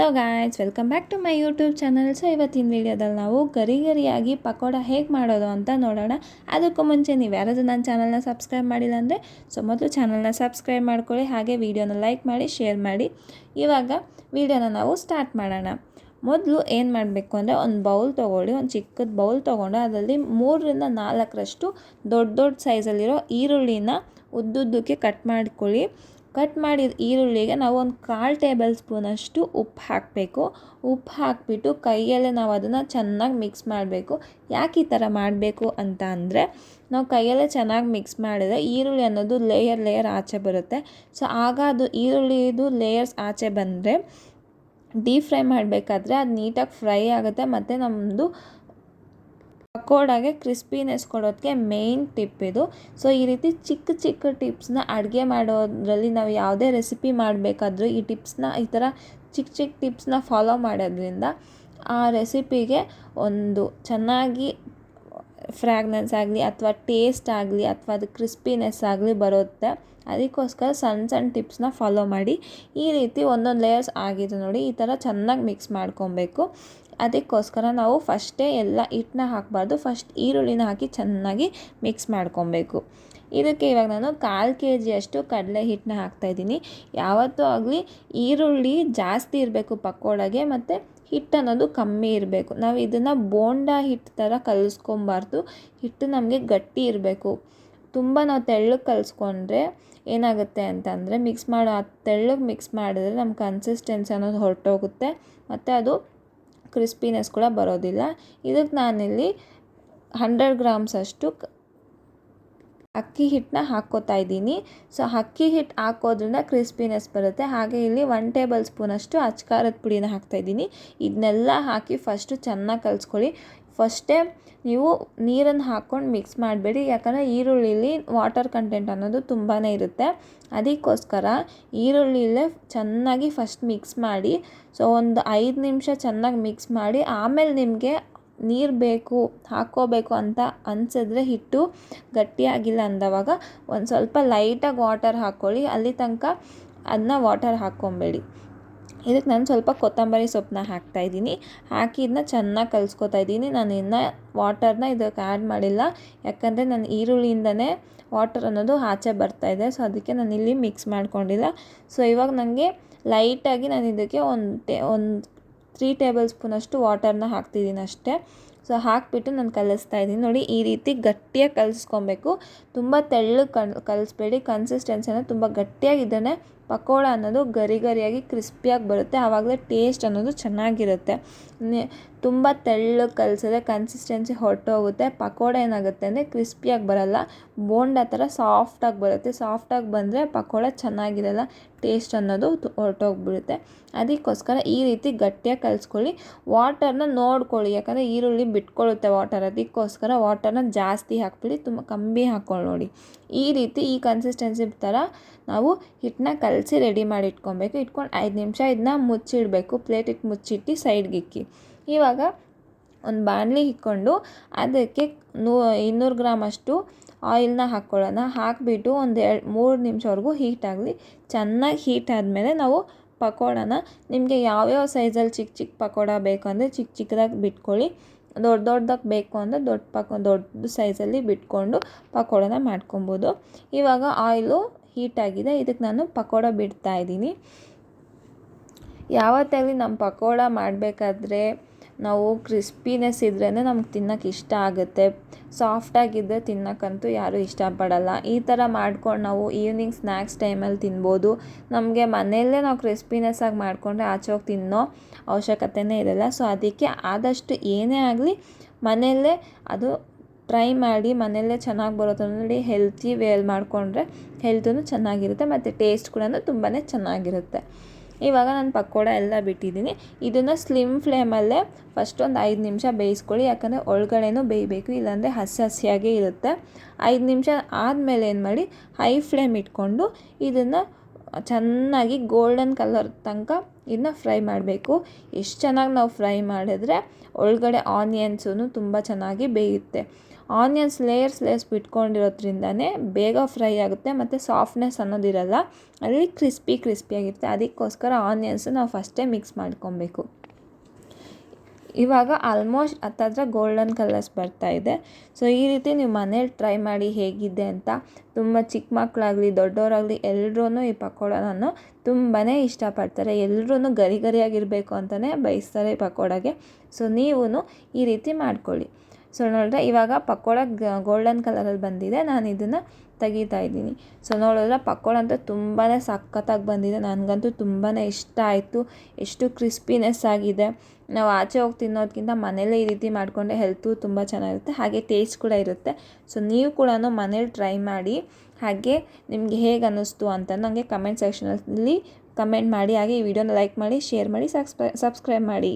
Hello guys welcome back to my YouTube channel so ಇವತ್ತಿನ ವೀಡಿಯೋದಲ್ಲಿ ನಾವು ಗರಿ ಗರಿಯಾಗಿ ಪಕೋಡ ಹೇಗೆ ಮಾಡೋದು ಅಂತ ನೋಡೋಣ. ಅದಕ್ಕೂ ಮುಂಚೆ ನೀವು ಯಾರಾದರೂ ನನ್ನ ಚಾನಲ್ನ ಸಬ್ಸ್ಕ್ರೈಬ್ ಮಾಡಿಲ್ಲ ಅಂದರೆ, ಸೊ ಮೊದಲು ಚಾನಲ್ನ ಸಬ್ಸ್ಕ್ರೈಬ್ ಮಾಡ್ಕೊಳ್ಳಿ, ಹಾಗೆ ವೀಡಿಯೋನ ಲೈಕ್ ಮಾಡಿ ಶೇರ್ ಮಾಡಿ. ಇವಾಗ ವೀಡಿಯೋನ ನಾವು ಸ್ಟಾರ್ಟ್ ಮಾಡೋಣ. ಮೊದಲು ಏನು ಮಾಡಬೇಕು ಅಂದರೆ, ಒಂದು ಬೌಲ್ ತೊಗೊಳ್ಳಿ, ಒಂದು ಚಿಕ್ಕದ ಬೌಲ್ ತೊಗೊಂಡು ಅದರಲ್ಲಿ ಮೂರರಿಂದ ನಾಲ್ಕರಷ್ಟು ದೊಡ್ಡ ದೊಡ್ಡ ಸೈಜಲ್ಲಿರೋ ಈರುಳ್ಳಿನ ಉದ್ದುದ್ದಕ್ಕೆ ಕಟ್ ಮಾಡ್ಕೊಳ್ಳಿ. ಕಟ್ ಮಾಡಿದ ಈರುಳ್ಳಿಗೆ ನಾವು ಒಂದು ಕಾಲು ಟೇಬಲ್ ಸ್ಪೂನಷ್ಟು ಉಪ್ಪು ಹಾಕಬೇಕು. ಉಪ್ಪು ಹಾಕಿಬಿಟ್ಟು ಕೈಯಲ್ಲೇ ನಾವು ಅದನ್ನು ಚೆನ್ನಾಗಿ ಮಿಕ್ಸ್ ಮಾಡಬೇಕು. ಯಾಕೆ ಈ ಥರ ಮಾಡಬೇಕು ಅಂತ ಅಂದರೆ, ನಾವು ಕೈಯಲ್ಲೇ ಚೆನ್ನಾಗಿ ಮಿಕ್ಸ್ ಮಾಡಿದರೆ ಈರುಳ್ಳಿ ಅನ್ನೋದು ಲೇಯರ್ ಲೇಯರ್ ಆಚೆ ಬರುತ್ತೆ. ಸೊ, ಆಗ ಅದು ಈರುಳ್ಳಿದು ಲೇಯರ್ಸ್ ಆಚೆ ಬಂದರೆ, ಡೀಪ್ ಫ್ರೈ ಮಾಡಬೇಕಾದ್ರೆ ಅದು ನೀಟಾಗಿ ಫ್ರೈ ಆಗುತ್ತೆ. ಮತ್ತು ನಮ್ಮದು ಪಕೋಡಾಗೆ ಕ್ರಿಸ್ಪಿನೆಸ್ ಕೊಡೋದಕ್ಕೆ ಮೇಯ್ನ್ ಟಿಪ್ ಇದು. ಸೊ ಈ ರೀತಿ ಚಿಕ್ಕ ಚಿಕ್ಕ ಟಿಪ್ಸ್ನ ಅಡುಗೆ ಮಾಡೋದ್ರಲ್ಲಿ ನಾವು ಯಾವುದೇ ರೆಸಿಪಿ ಮಾಡಬೇಕಾದ್ರೂ ಈ ಟಿಪ್ಸ್ನ ಈ ಥರ ಚಿಕ್ಕ ಚಿಕ್ಕ ಟಿಪ್ಸ್ನ ಫಾಲೋ ಮಾಡೋದ್ರಿಂದ ಆ ರೆಸಿಪಿಗೆ ಒಂದು ಚೆನ್ನಾಗಿ ಫ್ರ್ಯಾಗ್ನೆನ್ಸ್ ಆಗಲಿ ಅಥವಾ ಟೇಸ್ಟ್ ಆಗಲಿ ಅಥವಾ ಅದು ಕ್ರಿಸ್ಪಿನೆಸ್ ಆಗಲಿ ಬರುತ್ತೆ. ಅದಕ್ಕೋಸ್ಕರ ಸಣ್ಣ ಸಣ್ಣ ಟಿಪ್ಸ್ನ ಫಾಲೋ ಮಾಡಿ. ಈ ರೀತಿ ಒಂದೊಂದು ಲೇಯರ್ಸ್ ಆಗಿದೆ ನೋಡಿ ಈ ಥರ ಚೆನ್ನಾಗಿ ಮಿಕ್ಸ್ ಮಾಡ್ಕೊಬೇಕು. ಅದಕ್ಕೋಸ್ಕರ ನಾವು ಫಸ್ಟೇ ಎಲ್ಲ ಹಿಟ್ಟನ್ನ ಹಾಕಬಾರ್ದು. ಫಸ್ಟ್ ಈರುಳ್ಳಿನ ಹಾಕಿ ಚೆನ್ನಾಗಿ ಮಿಕ್ಸ್ ಮಾಡ್ಕೊಬೇಕು. ಇದಕ್ಕೆ ಇವಾಗ ನಾನು ಕಾಲು ಕೆ ಜಿಯಷ್ಟು ಕಡಲೆ ಹಿಟ್ಟನ್ನ ಹಾಕ್ತಾಯಿದ್ದೀನಿ ಯಾವತ್ತೂ ಆಗಲಿ ಈರುಳ್ಳಿ ಜಾಸ್ತಿ ಇರಬೇಕು ಪಕೋಡಗೆ, ಮತ್ತು ಹಿಟ್ಟು ಅನ್ನೋದು ಕಮ್ಮಿ ಇರಬೇಕು. ನಾವು ಇದನ್ನು ಬೋಂಡ ಹಿಟ್ಟು ಥರ ಕಲಿಸ್ಕೊಬಾರ್ದು. ಹಿಟ್ಟು ನಮಗೆ ಗಟ್ಟಿ ಇರಬೇಕು. ತುಂಬ ನಾವು ತೆಳ್ಳಗೆ ಕಲಿಸ್ಕೊಂಡ್ರೆ ಏನಾಗುತ್ತೆ ಅಂತಂದರೆ ಮಿಕ್ಸ್ ಮಾಡೋ ತೆಳ್ಳಗೆ ಮಿಕ್ಸ್ ಮಾಡಿದ್ರೆ ನಮ್ಮ ಕನ್ಸಿಸ್ಟೆನ್ಸಿ ಅನ್ನೋದು ಹೊರಟೋಗುತ್ತೆ. ಮತ್ತು ಅದು ಕ್ರಿಸ್ಪಿನೆಸ್ ಕೂಡ ಬರೋದಿಲ್ಲ. ಇದಕ್ಕೆ ನಾನಿಲ್ಲಿ ಹಂಡ್ರೆಡ್ ಗ್ರಾಮ್ಸ್ ಅಷ್ಟು ಅಕ್ಕಿ ಹಿಟ್ಟನ್ನ ಹಾಕ್ಕೋತಾ ಇದ್ದೀನಿ. ಸೊ ಅಕ್ಕಿ ಹಿಟ್ಟು ಹಾಕೋದ್ರಿಂದ ಕ್ರಿಸ್ಪಿನೆಸ್ ಬರುತ್ತೆ. ಹಾಗೆ ಇಲ್ಲಿ ಒನ್ ಟೇಬಲ್ ಸ್ಪೂನಷ್ಟು ಅಚ್ಕಾರದ ಪುಡಿನ ಹಾಕ್ತಾಯಿದ್ದೀನಿ ಇದನ್ನೆಲ್ಲ ಹಾಕಿ ಫಸ್ಟು ಚೆನ್ನಾಗಿ ಕಲಿಸ್ಕೊಳ್ಳಿ. ಫಸ್ಟೇ ನೀವು ನೀರನ್ನು ಹಾಕ್ಕೊಂಡು ಮಿಕ್ಸ್ ಮಾಡಬೇಡಿ. ಯಾಕಂದರೆ ಈರುಳ್ಳಿಲಿ ವಾಟರ್ ಕಂಟೆಂಟ್ ಅನ್ನೋದು ತುಂಬಾ ಇರುತ್ತೆ. ಅದಕ್ಕೋಸ್ಕರ ಈರುಳ್ಳಿಲೇ ಚೆನ್ನಾಗಿ ಫಸ್ಟ್ ಮಿಕ್ಸ್ ಮಾಡಿ, ಸೊ ಒಂದು ಐದು ನಿಮಿಷ ಚೆನ್ನಾಗಿ ಮಿಕ್ಸ್ ಮಾಡಿ, ಆಮೇಲೆ ನಿಮಗೆ ನೀರು ಬೇಕು, ಹಾಕ್ಕೋಬೇಕು ಅಂತ ಅನಿಸಿದ್ರೆ ಹಿಟ್ಟು ಗಟ್ಟಿಯಾಗಿಲ್ಲ ಅಂದವಾಗ ಒಂದು ಸ್ವಲ್ಪ ಲೈಟಾಗಿ ವಾಟರ್ ಹಾಕ್ಕೊಳ್ಳಿ. ಅಲ್ಲಿ ತನಕ ಅದನ್ನ ವಾಟರ್ ಹಾಕ್ಕೊಬೇಡಿ. ಇದಕ್ಕೆ ನಾನು ಸ್ವಲ್ಪ ಕೊತ್ತಂಬರಿ ಸೊಪ್ಪನ್ನ ಹಾಕ್ತಾಯಿದ್ದೀನಿ ಹಾಕಿ ಇದನ್ನ ಚೆನ್ನಾಗಿ ಕಲಿಸ್ಕೊತಾ ಇದ್ದೀನಿ. ನಾನು ಇನ್ನೂ ವಾಟರ್ನ ಇದಕ್ಕೆ ಆ್ಯಡ್ ಮಾಡಿಲ್ಲ. ಯಾಕಂದರೆ ನಾನು ಈರುಳ್ಳಿಯಿಂದನೇ ವಾಟರ್ ಅನ್ನೋದು ಆಚೆ ಬರ್ತಾಯಿದೆ ಸೊ, ಅದಕ್ಕೆ ನಾನು ಇಲ್ಲಿ ಮಿಕ್ಸ್ ಮಾಡ್ಕೊಂಡಿಲ್ಲ. ಸೊ, ಇವಾಗ ನನಗೆ ಲೈಟಾಗಿ ನಾನು ಇದಕ್ಕೆ ಒಂದು ಟೇ, ಒಂದು ತ್ರೀ ಟೇಬಲ್ ಸ್ಪೂನಷ್ಟು ವಾಟರ್ನ ಹಾಕ್ತಿದ್ದೀನಿ ಅಷ್ಟೇ. ಸೊ, ಹಾಕಿಬಿಟ್ಟು ನಾನು ಕಲಿಸ್ತಾ ಇದ್ದೀನಿ. ನೋಡಿ, ಈ ರೀತಿ ಗಟ್ಟಿಯಾಗಿ ಕಲಿಸ್ಕೊಬೇಕು. ತುಂಬ ತೆಳ್ಳಗೆ ಕಲ್ ಕಲಿಸ್ಬೇಡಿ. ಕನ್ಸಿಸ್ಟೆನ್ಸಿನ ತುಂಬ ಗಟ್ಟಿಯಾಗಿದ್ದಾನೆ ಪಕೋಡ ಅನ್ನೋದು ಗರಿ ಗರಿಯಾಗಿ ಕ್ರಿಸ್ಪಿಯಾಗಿ ಬರುತ್ತೆ, ಆವಾಗಲೇ ಟೇಸ್ಟ್ ಅನ್ನೋದು ಚೆನ್ನಾಗಿರುತ್ತೆ. ತುಂಬ ತೆಳ್ಳಗೆ ಕಲಿಸಿದ್ರೆ ಕನ್ಸಿಸ್ಟೆನ್ಸಿ ಹೊರಟೋಗುತ್ತೆ. ಪಕೋಡ ಏನಾಗುತ್ತೆ ಅಂದರೆ ಕ್ರಿಸ್ಪಿಯಾಗಿ ಬರಲ್ಲ, ಬೋಂಡ ಥರ ಸಾಫ್ಟಾಗಿ ಬರುತ್ತೆ. ಸಾಫ್ಟಾಗಿ ಬಂದರೆ ಪಕೋಡ ಚೆನ್ನಾಗಿರಲ್ಲ, ಟೇಸ್ಟ್ ಅನ್ನೋದು ಹೊರಟೋಗ್ಬಿಡುತ್ತೆ. ಅದಕ್ಕೋಸ್ಕರ ಈ ರೀತಿ ಗಟ್ಟಿಯಾಗಿ ಕಲಿಸ್ಕೊಳ್ಳಿ. ವಾಟರ್ನ ನೋಡ್ಕೊಳ್ಳಿ, ಯಾಕಂದರೆ ಈರುಳ್ಳಿ ಬಿಟ್ಕೊಳ್ಳುತ್ತೆ ವಾಟರ್ ಅದಕ್ಕೋಸ್ಕರ ವಾಟರ್ನ ಜಾಸ್ತಿ ಹಾಕ್ಬಿಡಿ, ತುಂಬ ಕಮ್ಮಿ ಹಾಕ್ಕೊಳ್ಳಿ ನೋಡಿ. ಈ ರೀತಿ ಈ ಕನ್ಸಿಸ್ಟೆನ್ಸಿ ಥರ ನಾವು ಹಿಟ್ಟನ್ನ ಕಲಸಿ ರೆಡಿ ಮಾಡಿ ಇಟ್ಕೊಬೇಕು ಇಟ್ಕೊಂಡು ಐದು ನಿಮಿಷ ಇದನ್ನ ಮುಚ್ಚಿಡಬೇಕು. ಪ್ಲೇಟಿಗೆ ಮುಚ್ಚಿಟ್ಟು ಸೈಡ್ಗೆ ಇಕ್ಕಿ. ಇವಾಗ ಒಂದು ಬಾಣಲಿ ಇಕ್ಕೊಂಡು ಅದಕ್ಕೆ ನೂ ಇನ್ನೂರು ಗ್ರಾಮ್ ಅಷ್ಟು ಆಯಿಲ್ನ ಹಾಕ್ಕೊಳ್ಳೋಣ. ಹಾಕಿಬಿಟ್ಟು ಒಂದು ಎರಡು ಮೂರು ನಿಮಿಷವರೆಗೂ ಹೀಟ್ ಆಗಲಿ. ಚೆನ್ನಾಗಿ ಹೀಟ್ ಆದಮೇಲೆ ನಾವು ಪಕೋಡನ ನಿಮಗೆ ಯಾವ್ಯಾವ ಸೈಜಲ್ಲಿ ಚಿಕ್ಕ ಚಿಕ್ಕ ಪಕೋಡ ಬೇಕು ಅಂದರೆ ಚಿಕ್ಕ ಚಿಕ್ಕದಾಗಿ ಬಿಟ್ಕೊಳ್ಳಿ. ದೊಡ್ಡ ದೊಡ್ಡದಾಗಿ ಬೇಕು ಅಂದರೆ ದೊಡ್ಡ ಪಕ ದೊಡ್ಡ ಸೈಜಲ್ಲಿ ಬಿಟ್ಕೊಂಡು ಪಕೋಡನ ಮಾಡ್ಕೊಬೋದು. ಇವಾಗ ಆಯಿಲು ಹೀಟಾಗಿದೆ. ಇದಕ್ಕೆ ನಾನು ಪಕೋಡ ಬಿಡ್ತಾ ಇದ್ದೀನಿ. ಯಾವತ್ತಾಗಲಿ ನಮ್ಮ ಪಕೋಡ ಮಾಡಬೇಕಾದ್ರೆ ನಾವು ಕ್ರಿಸ್ಪಿನೆಸ್ ಇದ್ರೇ ನಮ್ಗೆ ತಿನ್ನೋಕೆ ಇಷ್ಟ ಆಗುತ್ತೆ. ಸಾಫ್ಟಾಗಿದ್ದರೆ ತಿನ್ನೋಕ್ಕಂತೂ ಯಾರೂ ಇಷ್ಟಪಡಲ್ಲ. ಈ ಥರ ಮಾಡ್ಕೊಂಡು ನಾವು ಈವ್ನಿಂಗ್ ಸ್ನ್ಯಾಕ್ಸ್ ಟೈಮಲ್ಲಿ ತಿನ್ಬೋದು. ನಮಗೆ ಮನೆಯಲ್ಲೇ ನಾವು ಕ್ರಿಸ್ಪಿನೆಸ್ ಆಗಿ ಮಾಡಿಕೊಂಡ್ರೆ ಆಚೆ ಹೋಗಿ ತಿನ್ನೋ ಅವಶ್ಯಕತೆಯೇ ಇರಲ್ಲ. ಸೊ, ಅದಕ್ಕೆ ಆದಷ್ಟು ಏನೇ ಆಗಲಿ ಮನೆಯಲ್ಲೇ ಅದು ಟ್ರೈ ಮಾಡಿ ಮನೆಯಲ್ಲೇ ಚೆನ್ನಾಗಿ ಬರುತ್ತೆ ನೋಡಿ ಹೆಲ್ತಿ ವೇಲ್ ಮಾಡಿಕೊಂಡ್ರೆ ಹೆಲ್ತೂ ಚೆನ್ನಾಗಿರುತ್ತೆ ಮತ್ತು ಟೇಸ್ಟ್ ಕೂಡ ತುಂಬಾ ಚೆನ್ನಾಗಿರುತ್ತೆ. ಇವಾಗ ನಾನು ಪಕೋಡ ಎಲ್ಲ ಬಿಟ್ಟಿದ್ದೀನಿ. ಇದನ್ನು ಸ್ಲಿಮ್ ಫ್ಲೇಮಲ್ಲೇ ಫಸ್ಟ್ ಒಂದು ಐದು ನಿಮಿಷ ಬೇಯಿಸ್ಕೊಳ್ಳಿ. ಯಾಕಂದರೆ ಒಳಗಡೆನೂ ಬೇಯಬೇಕು, ಇಲ್ಲಾಂದರೆ ಹಸಿ ಹಸಿಯಾಗೇ ಇರುತ್ತೆ. ಐದು ನಿಮಿಷ ಆದಮೇಲೆ ಏನು ಮಾಡಿ ಹೈ ಫ್ಲೇಮ್ ಇಟ್ಕೊಂಡು ಇದನ್ನು ಚೆನ್ನಾಗಿ ಗೋಲ್ಡನ್ ಕಲರ್ ತನಕ ಇದನ್ನ ಫ್ರೈ ಮಾಡಬೇಕು. ಎಷ್ಟು ಚೆನ್ನಾಗಿ ನಾವು ಫ್ರೈ ಮಾಡಿದ್ರೆ ಒಳಗಡೆ ಆನಿಯನ್ಸು ತುಂಬ ಚೆನ್ನಾಗಿ ಬೇಯುತ್ತೆ. ಆನಿಯನ್ಸ್ ಲೇಯರ್ಸ್ ಲೇಯರ್ಸ್ ಬಿಟ್ಕೊಂಡಿರೋದ್ರಿಂದನೇ ಬೇಗ ಫ್ರೈ ಆಗುತ್ತೆ ಮತ್ತು ಸಾಫ್ಟ್ನೆಸ್ ಅನ್ನೋದಿರಲ್ಲ, ಅಲ್ಲಿ ಕ್ರಿಸ್ಪಿ ಕ್ರಿಸ್ಪಿಯಾಗಿರುತ್ತೆ ಅದಕ್ಕೋಸ್ಕರ ಆನಿಯನ್ಸ್ ನಾವು ಫಸ್ಟೇ ಮಿಕ್ಸ್ ಮಾಡ್ಕೊಬೇಕು. ಇವಾಗ ಆಲ್ಮೋಸ್ಟ್ ಹತ್ತತ್ರ ಗೋಲ್ಡನ್ ಕಲರ್ಸ್ ಬರ್ತಾ ಇದೆ. ಸೊ ಈ ರೀತಿ ನೀವು ಮನೇಲಿ ಟ್ರೈ ಮಾಡಿ ಹೇಗಿದೆ ಅಂತ ತುಂಬ ಚಿಕ್ಕ ಮಕ್ಕಳಾಗಲಿ ದೊಡ್ಡವರಾಗಲಿ ಎಲ್ಲರೂ ಈ ಪಕೋಡನನ್ನು ತುಂಬಾ ಇಷ್ಟಪಡ್ತಾರೆ. ಎಲ್ಲರೂ ಗರಿ ಗರಿಯಾಗಿರಬೇಕು ಅಂತಲೇ ಬಯಸ್ತಾರೆ ಈ ಪಕೋಡಾಗೆ. ಸೊ ನೀವು ಈ ರೀತಿ ಮಾಡ್ಕೊಳ್ಳಿ. ಸೊ ನೋಡಿದ್ರೆ ಇವಾಗ ಪಕೋಡ ಗೋಲ್ಡನ್ ಕಲರಲ್ಲಿ ಬಂದಿದೆ. ನಾನು ಇದನ್ನು ತೆಗಿತಾ ಇದ್ದೀನಿ. ಸೊ ನೋಡಿದ್ರೆ ಪಕೋಡ ಅಂತೂ ತುಂಬಾ ಸಖತ್ತಾಗಿ ಬಂದಿದೆ. ನನಗಂತೂ ತುಂಬಾ ಇಷ್ಟ ಆಯಿತು. ಎಷ್ಟು ಕ್ರಿಸ್ಪಿನೆಸ್ ಆಗಿದೆ. ನಾವು ಆಚೆ ಹೋಗಿ ತಿನ್ನೋದಕ್ಕಿಂತ ಮನೇಲೇ ಈ ರೀತಿ ಮಾಡಿಕೊಂಡೆ ಹೆಲ್ತು ತುಂಬ ಚೆನ್ನಾಗಿರುತ್ತೆ. ಹಾಗೆ ಟೇಸ್ಟ್ ಕೂಡ ಇರುತ್ತೆ. ಸೊ ನೀವು ಕೂಡ ಮನೇಲಿ ಟ್ರೈ ಮಾಡಿ. ಹಾಗೆ ನಿಮಗೆ ಹೇಗೆ ಅನ್ನಿಸ್ತು ಅಂತ ನನಗೆ ಕಮೆಂಟ್ ಸೆಕ್ಷನಲ್ಲಿ ಕಮೆಂಟ್ ಮಾಡಿ. ಹಾಗೆ ಈ ವಿಡಿಯೋನ ಲೈಕ್ ಮಾಡಿ ಶೇರ್ ಮಾಡಿ ಸಬ್ಸ್ಕ್ರೈ ಸಬ್ಸ್ಕ್ರೈಬ್ ಮಾಡಿ.